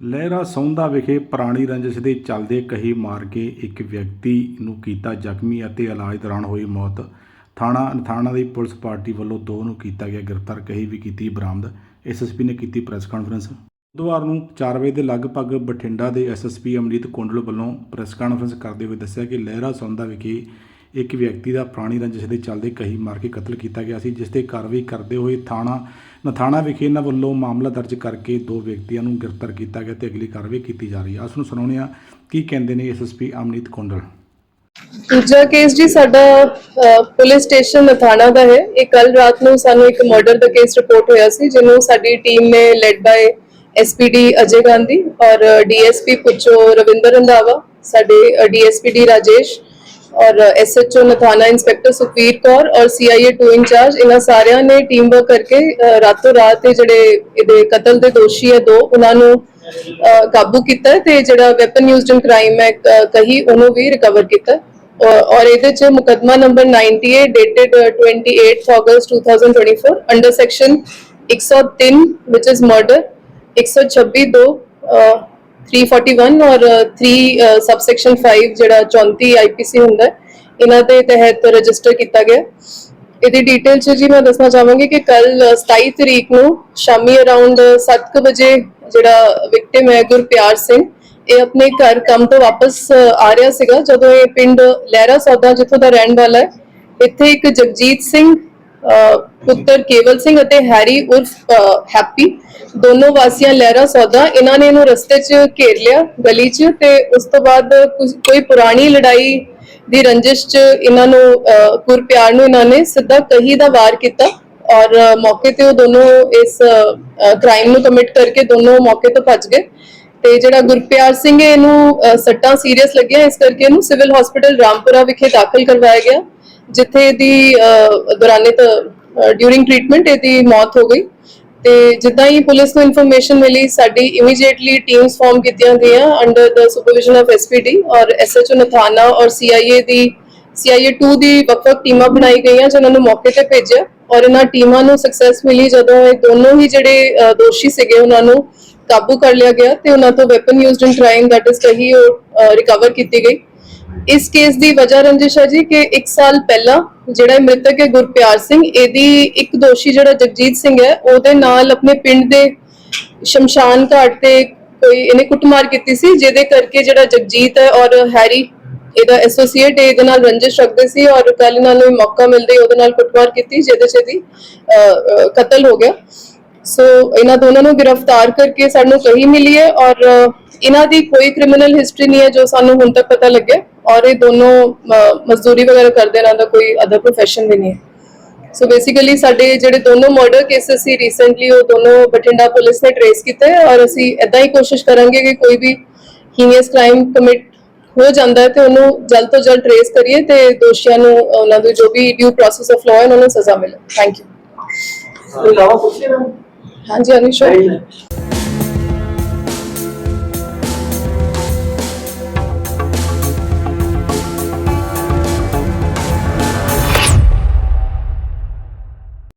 ਲਹਿਰਾ ਸੌਂਦਾ ਵਿਖੇ ਪੁਰਾਣੀ ਰੰਜਿਸ਼ ਦੇ ਚੱਲਦੇ ਕਹੀ ਮਾਰ ਕੇ ਇੱਕ ਵਿਅਕਤੀ ਨੂੰ ਕੀਤਾ ਜ਼ਖਮੀ ਅਤੇ ਇਲਾਜ ਦੌਰਾਨ ਹੋਈ ਮੌਤ। ਥਾਣਾ ਥਾਣਾ ਦੀ ਪੁਲਿਸ ਪਾਰਟੀ ਵੱਲੋਂ ਦੋ ਨੂੰ ਕੀਤਾ ਗਿਆ ਗ੍ਰਿਫਤਾਰ, ਕਹੀ ਵੀ ਕੀਤੀ ਬਰਾਮਦ। ਐਸਐਸਪੀ ਨੇ ਕੀਤੀ ਪ੍ਰੈਸ ਕਾਨਫਰੰਸ। ਬੁੱਧਵਾਰ ਨੂੰ 4 ਵਜੇ ਦੇ ਲਗਭਗ ਬਠਿੰਡਾ ਦੇ ਐਸਐਸਪੀ ਅਮਰੀਤ ਕੁੰਡਲ ਵੱਲੋਂ ਪ੍ਰੈਸ ਕਾਨਫਰੰਸ ਕਰਦੇ ਹੋਏ ਦੱਸਿਆ ਕਿ ਲਹਿਰਾ ਸੌਂਦਾ ਵਿਖੇ ਇੱਕ ਵਿਅਕਤੀ ਦਾ ਪੁਰਾਣੀ ਰੰਜਿਸ਼ ਦੇ ਚੱਲਦੇ ਕਹੀ ਮਾਰ ਕੇ ਕਤਲ ਕੀਤਾ ਗਿਆ ਸੀ ਜਿਸ ਤੇ ਕਾਰਵਾਈ ਕਰਦੇ ਹੋਏ ਥਾਣਾ, ਨਥਾਣਾ ਵਿਖੇ ਇਹਨਾਂ ਵੱਲੋਂ ਮਾਮਲਾ ਦਰਜ ਕਰਕੇ ਦੋ ਵਿਅਕਤੀਆਂ ਨੂੰ ਗ੍ਰਿਫਤਾਰ ਕੀਤਾ ਗਿਆ ਤੇ ਅਗਲੀ ਕਾਰਵਾਈ ਕੀਤੀ ਜਾ ਰਹੀ ਹੈ। ਉਸ ਨੂੰ ਸੁਣਾਉਂਦੇ ਹਾਂ ਕੀ ਕਹਿੰਦੇ ਨੇ ਐਸਐਸਪੀ ਅਮਨੀਤ ਕੁੰਡਲ? ਦੂਜਾ ਕੇਸ ਜੀ ਸਾਡਾ ਪੁਲਿਸ ਸਟੇਸ਼ਨ ਨਥਾਣਾ ਦਾ ਹੈ। ਇਹ ਕੱਲ ਰਾਤ ਨੂੰ ਸਾਨੂੰ ਇੱਕ ਮਰਡਰ ਦਾ ਕੇਸ ਰਿਪੋਰਟ ਹੋਇਆ ਸੀ, ਜਿਹਨੂੰ ਸਾਡੀ ਟੀਮ ਨੇ led by SPD Ajay Gandhi ਔਰ ਡੀਐਸਪੀ ਪੁੱਛੋ ਰਵਿੰਦਰ ਰੰਧਾਵਾ, ਸਾਡੇ ਡੀਐਸਪੀ ਡੀ ਰਾਜੇਸ਼ ਔਰ ਐਸਐਚਓ ਨਥਾਣਾ ਇੰਸਪੈਕਟਰ ਸੁਖਵੀਰ ਕੌਰ ਔਰ ਸੀਆਈਏ 2 ਇੰਚਾਰਜ ਇਹਨਾਂ ਸਾਰਿਆਂ ਨੇ ਟੀਮ ਵਰਕ ਕਰਕੇ ਰਾਤੋਂ ਰਾਤ ਇਹ ਜਿਹੜੇ ਇਹਦੇ ਕਤਲ ਦੇ ਦੋਸ਼ੀ ਹੈ ਦੋ, ਉਹਨਾਂ ਨੂੰ ਕਾਬੂ ਕੀਤਾ ਹੈ ਤੇ ਜਿਹੜਾ ਵੈਪਨ ਯੂਜ਼ਡ ਇਨ ਕ੍ਰਾਈਮ ਹੈ ਕਹੀ, ਉਹਨੂੰ ਵੀ ਰਿਕਵਰ ਕੀਤਾ। ਔਰ ਇਹਦੇ ਚ ਮੁਕਦਮਾ number 98 dated 28 August 2024 under section 103 which is murder 126 ਦੋ 341 ਔਰ 3 ਸਬਸੈਕਸ਼ਨ 5 ਜਿਹੜਾ 34 ਆਈਪੀਸੀ ਹੁੰਦਾ ਇਹਨਾਂ ਦੇ ਤਹਿਤ ਰਜਿਸਟਰ ਕੀਤਾ ਗਿਆ। ਇਹਦੀ ਡਿਟੇਲ ਚ ਜੀ ਮੈਂ ਦੱਸਣਾ ਚਾਹਾਂਗੀ ਕਿ ਕੱਲ 27 ਤਰੀਕ ਨੂੰ ਸ਼ਾਮੀ ਅਰਾਊਂਡ 7:00 ਵਜੇ ਜਿਹੜਾ ਵਿਕਟਿਮ ਹੈ ਗੁਰਪਿਆਰ ਸਿੰਘ, ਇਹ ਆਪਣੇ ਘਰ ਕੰਮ ਤੋਂ ਵਾਪਸ ਆ ਰਿਹਾ ਸੀਗਾ। ਜਦੋਂ ਇਹ ਪਿੰਡ ਲਹਿਰਾ ਸੌਦਾ, ਜਿੱਥੋਂ ਦਾ ਰਹਿਣ ਵਾਲਾ ਹੈ, ਇੱਥੇ ਇੱਕ ਜਗਜੀਤ ਸਿੰਘ ਪੁੱਤਰ ਕੇਵਲ ਸਿੰਘ ਅਤੇ ਹੈਰੀ ਉਰਫ ਹੈਪੀ। ਦੋਨੋਂ ਵਾਸੀਆਂ ਲਹਿਰਾ ਸੌਦਾ। ਇਹਨਾਂ ਨੇ ਇਹਨੂੰ ਰਸਤੇ 'ਚ ਘੇਰ ਲਿਆ ਗਲੀ 'ਚ ਤੇ ਉਸ ਤੋਂ ਬਾਅਦ ਕੋਈ ਪੁਰਾਣੀ ਲੜਾਈ ਦੀ ਰੰਜਿਸ਼ 'ਚ ਇਹਨਾਂ ਨੂੰ ਅ, ਗੁਰਪਿਆਰ ਨੂੰ ਇਹਨਾਂ ਨੇ ਸਿੱਧਾ ਕਹੀ ਦਾ ਵਾਰ ਕੀਤਾ ਔਰ ਮੌਕੇ ਤੇ ਉਹ ਦੋਨੋਂ ਇਸ ਕ੍ਰਾਈਮ ਨੂੰ ਕਮਿਟ ਕਰਕੇ ਦੋਨੋਂ ਮੌਕੇ ਤੋਂ ਭੱਜ ਗਏ। ਤੇ ਜਿਹੜਾ ਗੁਰਪਿਆਰ ਸਿੰਘ ਇਹਨੂੰ ਸੱਟਾਂ ਸੀਰੀਅਸ ਲੱਗਿਆ। ਇਸ ਕਰਕੇ ਇਹਨੂੰ ਸਿਵਲ ਹਸਪੀਟਲ ਰਾਮਪੁਰਾ ਵਿਖੇ ਦਾਖਲ ਕਰਵਾਇਆ ਗਿਆ। ਜਿੱਥੇ ਇਹਦੀ ਅ, ਦੌਰਾਨੇ ਡਿਊਰਿੰਗ ਟ੍ਰੀਟਮੈਂਟ ਇਹਦੀ ਮੌਤ ਹੋ ਗਈ। ਤੇ ਜਿੱਦਾਂ ਹੀ ਪੁਲਿਸ ਨੂੰ ਇਨਫੋਰਮੇਸ਼ਨ ਮਿਲੀ ਸਾਡੀ ਇਮੀਡੀਏਟਲੀ ਟੀਮਸ ਫਾਰਮ ਕੀਤੀਆਂ ਗਈਆਂ under the supervision of SPD ਔਰ ਐਸਐਚਓ ਨਥਾਨਾ ਔਰ ਸੀਆਈਏ ਦੀ ਸੀਆਈਏ 2 ਦੀ ਵੱਖ-ਵੱਖ ਟੀਮਾਂ ਬਣਾਈ ਗਈਆਂ ਜਿਨ੍ਹਾਂ ਨੂੰ ਮੌਕੇ ਤੇ ਭੇਜਿਆ ਔਰ ਇਹਨਾਂ ਟੀਮਾਂ ਨੂੰ ਸਕਸੈਸ ਮਿਲੀ ਜਦੋਂ ਇਹ ਦੋਨੋਂ ਹੀ ਜਿਹੜੇ ਦੋਸ਼ੀ ਸੀਗੇ ਉਹਨਾਂ ਨੂੰ ਕਾਬੂ ਕਰ ਲਿਆ ਗਿਆ ਤੇ ਉਹਨਾਂ ਤੋਂ weapon used in crime that is ਕਹੀ ਉਹ ਰਿਕਵਰ ਕੀਤੀ ਗਈ। ਇਸ ਕੇਸ ਦੀ ਵਜ੍ਹਾ ਰੰਜਿਸ਼ ਹੈ ਜੀ ਕਿ 1 ਸਾਲ ਪਹਿਲਾਂ ਜਿਹੜਾ ਇਹ ਮ੍ਰਿਤਕ ਹੈ ਗੁਰਪਿਆਰ ਸਿੰਘ ਇਹਦੀ ਇੱਕ ਦੋਸ਼ੀ ਜਿਹੜਾ ਜਗਜੀਤ ਸਿੰਘ ਹੈ ਉਹਦੇ ਨਾਲ ਆਪਣੇ ਪਿੰਡ ਦੇ ਸ਼ਮਸ਼ਾਨ ਘਾਟ ਤੇ ਕੋਈ ਇਹਨੇ ਕੁੱਟਮਾਰ ਕੀਤੀ ਸੀ ਜਿਹਦੇ ਕਰਕੇ ਜਿਹੜਾ ਜਗਜੀਤ ਹੈ ਔਰ ਹੈਰੀ ਇਹਦਾ ਐਸੋਸੀਏਟ ਇਹਦੇ ਨਾਲ ਰੰਜਿਸ਼ ਰੱਖਦੇ ਸੀ ਔਰ ਕੱਲ ਇਹਨਾਂ ਨੂੰ ਮੌਕਾ ਮਿਲਦੇ ਉਹਦੇ ਨਾਲ ਕੁੱਟਮਾਰ ਕੀਤੀ ਜਿਹਦੇ ਚ ਇਹਦੀ ਅ, ਕਤਲ ਹੋ ਗਿਆ। ਸੋ ਇਹਨਾਂ ਦੋਨਾਂ ਨੂੰ ਗ੍ਰਿਫਤਾਰ ਕਰਕੇ ਸਾਨੂੰ ਸਹੀ ਮਿਲੀ ਹੈ ਔਰ ਇਹਨਾਂ ਦੀ ਕੋਈ ਕ੍ਰਿਮੀਨਲ ਹਿਸਟਰੀ ਨਹੀਂ ਹੈ ਜੋ ਸਾਨੂੰ ਹੁਣ ਤੱਕ ਪਤਾ ਲੱਗਿਆ ਔਰ ਇਹ ਦੋਨੋਂ ਮਜ਼ਦੂਰੀ ਵਗੈਰਾ ਕਰਦੇ ਇਹਨਾਂ ਦਾ ਕੋਈ ਅਦਰ profession ਵੀ ਨਹੀਂ ਹੈ। ਸੋ ਬੇਸਿਕਲੀ ਸਾਡੇ ਜਿਹੜੇ ਦੋਨੋਂ ਮਰਡਰ ਕੇਸਸ ਸੀ ਰੀਸੈਂਟਲੀ ਉਹ ਦੋਨੋਂ ਬਠਿੰਡਾ ਪੁਲਿਸ ਨੇ ਟ੍ਰੇਸ ਕੀਤੇ ਔਰ ਅਸੀਂ ਇਦਾਂ ਹੀ ਕੋਸ਼ਿਸ਼ ਕਰਾਂਗੇ ਕਿ ਕੋਈ ਵੀ ਹੀਨੀਅਸ ਕ੍ਰਾਈਮ ਕਮਿਟ ਹੋ ਜਾਂਦਾ ਹੈ ਤੇ ਉਹਨੂੰ ਜਲਦ ਤੋਂ ਜਲਦ ਟ੍ਰੇਸ ਕਰੀਏ ਤੇ ਦੋਸ਼ੀਆਂ ਨੂੰ, ਉਹਨਾਂ ਦੀ ਜੋ ਵੀ ਡਿਊ ਪ੍ਰੋਸੈਸ ਆਫ ਲਾਅ ਹੈ, ਉਹਨਾਂ ਨੂੰ ਸਜ਼ਾ ਮਿਲੇ। ਥੈਂਕ ਯੂ ਇਲਾਵਾ ਕੁਛ ਨਹੀਂ ਹਾਂਜੀ ਅਨਿਸ਼ੋ ਮੈਮ